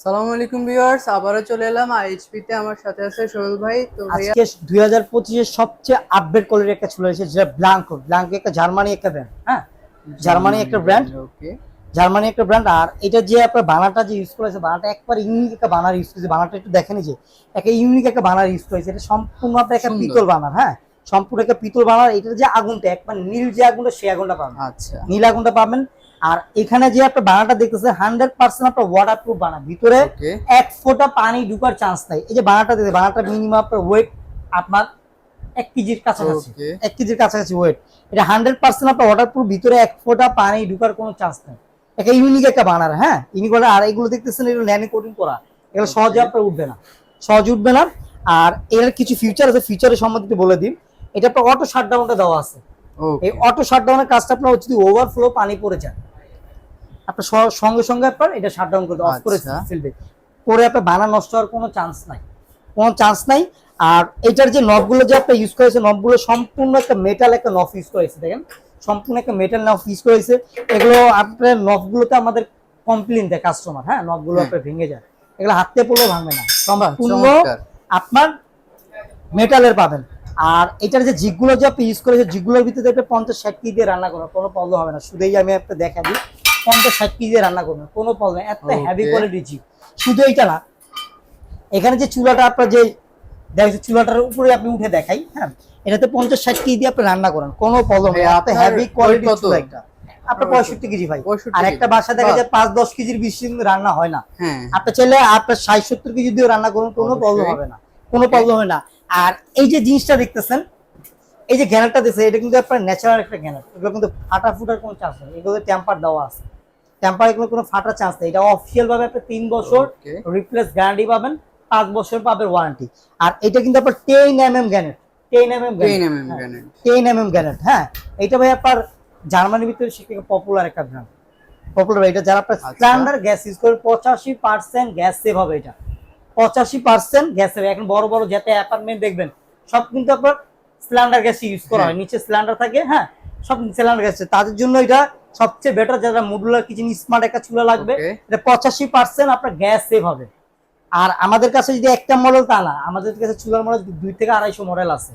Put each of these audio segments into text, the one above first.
সালামু আলাইকুম ভিউয়ার্স আবারও চলে এলাম আইএইচপি তে। আমার সাথে আছে সোহেল ভাই। তো আজকে দুই হাজার পঁচিশের সবচেয়ে আপডেট কোয়ালিটির একটা চলে এসেছে যেটা ব্ল্যাঙ্কো ব্ল্যাঙ্কো একটা জার্মানি একটা ব্র্যান্ড হ্যাঁ? জার্মানি একটা ব্র্যান্ড ওকে জার্মানি একটা ব্র্যান্ড আর এটা যে আপনার বানাটা যে ইউজ করেছে বানাটা একবার ইউনিক একটা বানার ইউজ করেছে। বানাটা একটু দেখেনি যে একটা ইউনিক একটা বানার ইউজ করেছে। এটা সম্পূর্ণ আপনার একটা পিতল বানার হ্যাঁ? সম্পূর্ণ একটা পিতল বানার এটার যে আগুনটা একবার নীল যে আগুনটা সেই আগুনটা পাবেন। আচ্ছা। নীল আগুনটা পাবেন। আর এখানে যে আপনার বানাটা দেখতেছে হান্ড্রেড পার্সেন্ট আপনার ওয়াটার প্রুফ বানা ভিতরে এক ফোঁটা পানি ঢুকার চান্স নাই। এই যে বানাটা দিতে বানাটা মিনিমাম আপনার ওয়েট আপনার এক কেজির কাছাকাছি। এক কেজির কাছাকাছি ওয়েট এটা হান্ড্রেড পার্সেন্ট আপনার ওয়াটারপ্রুফ ভিতরে এক ফোঁটা পানি ঢুকার কোনো চান্স নেই। একটা ইউনিক একটা বানার হ্যাঁ? ইউনিক বানার আর এগুলো দেখতেছেন এগুলো ন্যানি কোটিং করা। এগুলো সহজে আপনার উঠবে না। সহজে উঠবে না। আর এর কিছু ফিউচার আছে ফিউচারের সম্বন্ধে বলে দিন এটা আপনার অটো শাটডাউনটা দেওয়া আছে। এই অটো শাটডাউনের কাজটা আপনার যদি ওভারফ্লো পানি পড়ে যায়। আপনার সঙ্গে সঙ্গে আপনার এটা শাটডাউন করে অফ করে আচ্ছা। ফেলবে। করে আপনার বানা নষ্ট হওয়ার কোনো চান্স নাই। কোনো চান্স নাই। আর এটার যে নবগুলো যে আপনার ইউজ করেছে নবগুলো সম্পূর্ণ একটা মেটাল একটা নফ ইউজ করেছে দেখেন। সম্পূর্ণ একটা মেটাল নফ ইউজ করেছে। এগুলো আপনার নফগুলোতে আমাদের কমপ্লেন দেয় কাস্টমার হ্যাঁ? নফগুলো হ্যাঁ। আপনার ভেঙে যায়। এগুলো হাতে পড়লেও ভাঙবে না। সম্পূর্ণ আপনার মেটালের পাবেন। আর এটার যে জিগুলো যে আপনি ইউজ করেছে জিগুলোর ভিতরে আপনি পঞ্চাশ ষাট কেজি দিয়ে রান্না করবেন কোনো প্রবলেম হবে না। শুধুই আমি আপনাকে দেখা দিই পঞ্চাশ ষাট কেজি দিয়ে রান্না করবেন কোনো প্রবলেম এত. হেভি কোয়ালিটির জিগ। শুধু এইটা না এখানে যে চুলাটা আপনার যে দেখছে চুলাটার উপরে আপনি উঠে দেখাই হ্যাঁ এটাতে পঞ্চাশ ষাট কেজি দিয়ে আপনি রান্না করেন কোনো প্রবলেম হবে না। এত weight কত? চুলা একটা। আপনার পঁয়ষট্টি কেজি ভাই। আর একটা বাসা দেখা যায় পাঁচ দশ কেজির বেশি রান্না হয় না। হ্যাঁ। আপনি চাইলে আপনার ষাট সত্তর কেজি দিয়েও রান্না করুন কোনো প্রবলেম হবে না। কোনো প্রবলেম হয় না। আর এই যে জিনিসটা দেখতেছেন এই যে গ্যানারটা দিচ্ছে এটা কিন্তু আপনার ন্যাচারাল একটা গ্যানার এগুলো কিন্তু ফাটা ফুটার কোনো চান্স নেই। এগুলো টেম্পার দেওয়া আছে। টেম্পার এগুলো কোনো ফাটার চান্স নেই। এটা অফিসিয়াল ভাবে আপনি তিন বছর রিপ্লেস গ্যারান্টি পাবেন পাঁচ বছর পাবেন ওয়ারেন্টি আর এটা কিন্তু আপনার ten M M gannet ten M M 10 ten M M gannet হ্যাঁ এটা ভাই আপনার জার্মানির ভিতরে সে পপুলার একটা ব্র্যান্ড পপুলার এটা যারা আপনার। স্ট্যান্ডার্ড গ্যাস ইউজ করে পঁচাশি পার্সেন্ট গ্যাস সেভ হবে এটা। পঁচাশি পার্সেন্ট গ্যাস সেভ এখন বড় বড় যাতে অ্যাপার্টমেন্ট দেখবেন সব কিন্তু আপনার সিলিন্ডার গ্যাস ইউজ করা হয়। নিচে সিলিন্ডার থাকে হ্যাঁ সব সিলিন্ডার গ্যাস। তাদের জন্য এটা সবচেয়ে বেটার যারা মডুলার কিচেন স্মার্ট একটা চুলা লাগবে এটা পঁচাশি পার্সেন্ট আপনার গ্যাস সেভ হবে। আর আমাদের কাছে যদি একটা মডেল তা না আমাদের কাছে চুলার মডেল দুই থেকে আড়াইশো মডেল আছে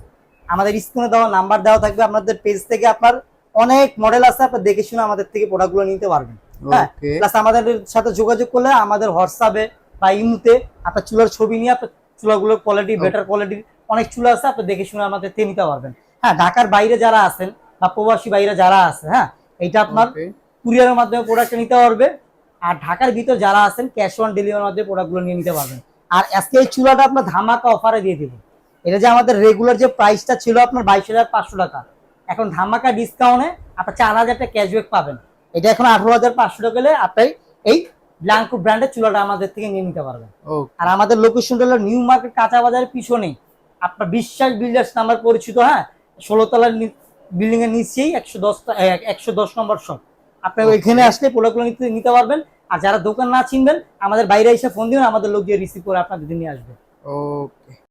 আমাদের স্ক্রিনে দেওয়া নাম্বার দেওয়া থাকবে আপনাদের পেজ থেকে আপনার অনেক মডেল আছে আপনার দেখে শুনে আমাদের থেকে প্রোডাক্টগুলো নিতে পারবেন। হ্যাঁ প্লাস আমাদের সাথে যোগাযোগ করলে আমাদের হোয়াটসঅ্যাপে বা ইমুতে আপনার চুলার ছবি নিয়ে আপনার চুলাগুলোর কোয়ালিটি বেটার কোয়ালিটির অনেক চুলা আছে আপনি দেখে শুনে আমাদের থেকে নিতে পারবেন। হ্যাঁ ঢাকার বাইরে যারা আছেন বা প্রবাসী বাইরে যারা আছে হ্যাঁ এটা আপনার কুরিয়ারের মাধ্যমে প্রোডাক্টটা নিতে পারবে। আর ঢাকার ভিতর যারা আছেন ক্যাশ অন ডেলিভারির মাধ্যমে প্রোডাক্টগুলো নিয়ে নিতে পারবেন। আর আজকে এই চুলাটা আপনার ধামাকা অফারে দিয়ে দেবো। এটা যে আমাদের রেগুলার যে প্রাইসটা ছিল আপনার বাইশ হাজার পাঁচশো টাকা। এখন ধামাকা ডিসকাউন্টে আপনার চার হাজার টাকা ক্যাশব্যাক পাবেন। এটা এখন আঠারো হাজার পাঁচশো টাকা হলে আপনি এই ব্ল্যাঙ্কো ব্র্যান্ডের চুলাটা আমাদের থেকে নিয়ে নিতে পারবেন। আর আমাদের লোকেশনটা হলো নিউ মার্কেট কাঁচা বাজারের পিছনে আপনার বিশ্বাস বিল্ডার্স নাম্বার পরিচিত হ্যাঁ? ষোলো তলার বিল্ডিং এর নিচেই একশো দশটা একশো দশ নম্বর শপ আপনি. ওইখানে আসলে প্রোডাক্টগুলো নিতে নিতে পারবেন। আর যারা দোকান না চিনবেন আমাদের বাইরে এসে ফোন দিবেন আমাদের লোক গিয়ে রিসিভ করে আপনাদের নিয়ে আসবে। ওকে